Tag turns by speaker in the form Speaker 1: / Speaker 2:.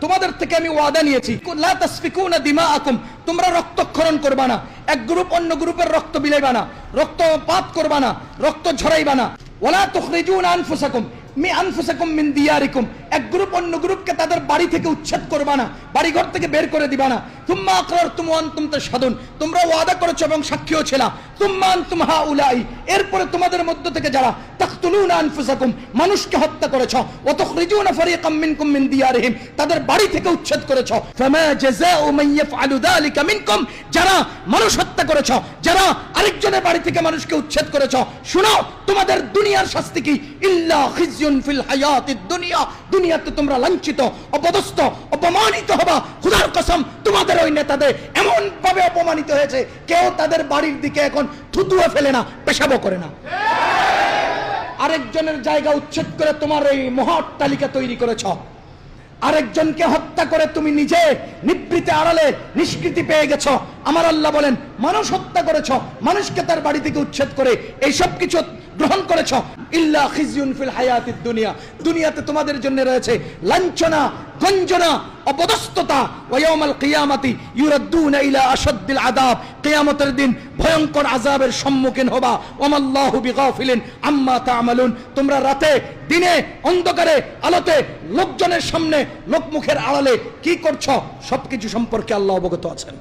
Speaker 1: তোমাদের থেকে আমি ওয়াদা নিয়েছি। তোমরা রক্তক্ষরণ না। এক গ্রুপ অন্য গ্রুপের রক্ত বিলাইবা না রক্তপাত করবা না, রক্ত ঝরাইবা না। ওয়ালা মি এক গ্রুপ অন্য গ্রুপকে তাদের বাড়ি থেকে উচ্ছেদ করবা না বাড়ি ঘর থেকে বের করে দিবা না। তুম্মা ওয়া আনতুম তাশহাদুন তোমরা ওয়াদা করেছ এবং সাক্ষীও ছিলা। তুম্মা আনতুম হাউলাই এরপরে তোমাদের মধ্য থেকে যারা তাকতুলুনা আনফুসাকুম মানুষকে হত্যা ফারিকাম মিনকুম মিন তাদের বাড়ি থেকে উচ্ছেদ করেছ। ফামা যারা মানুষ হত্যা করেছ, যারা আরেকজনের বাড়ি থেকে মানুষকে উচ্ছেদ করেছ। শুনো, তোমাদের দুনিয়ার শাস্তি কি? ইল্লা ফিল দুনিয়া। দুনিয়াতে তোমরা লাঞ্ছিত, অপদস্থ, অপমানিত হবা। খোদার কসম ওই নেতাদের এমন ভাবে অপমানিত হয়েছে, কেউ তাদের বাড়ির দিকে এখন থুতুয়ে ফেলে না, পেশাবো করে না। আরেকজনের জায়গা উচ্ছেদ করে তোমার এই মহা অট্টালিকা তৈরি করেছ। আরেকজনকে হত্যা করে তুমি নিজে নিবৃতে আড়ালে নিষ্কৃতি পেয়ে গেছ। আমার আল্লাহ বলেন, মানুষ হত্যা করেছ, মানুষকে তার বাড়ি থেকে উচ্ছেদ করে, এইসব কিছু গ্রহণ করেছ। ইল্লা খিজিউন ফিল হায়াতিদ দুনিয়া। দুনিয়াতে তোমাদের জন্য রয়েছে লাঞ্ছনা, গঞ্জনা, অপদস্থতা। ওয়াউমাল কিয়ামাতি ইউরাদ্দুনা ইলা আশাদ্দিল আযাব। কিয়ামতের দিন ভয়ঙ্কর আযাবের সম্মুখীন হবা। ওমাল্লাহু বিগাফিলিন আম্মা তা'মালুন। তোমরা রাতে, দিনে, অন্ধকারে, আলোতে, লোকজনের সামনে, লোকমুখের আড়ালে কি করছ? সবকিছু সম্পর্কে আল্লাহ অবগত আছেন।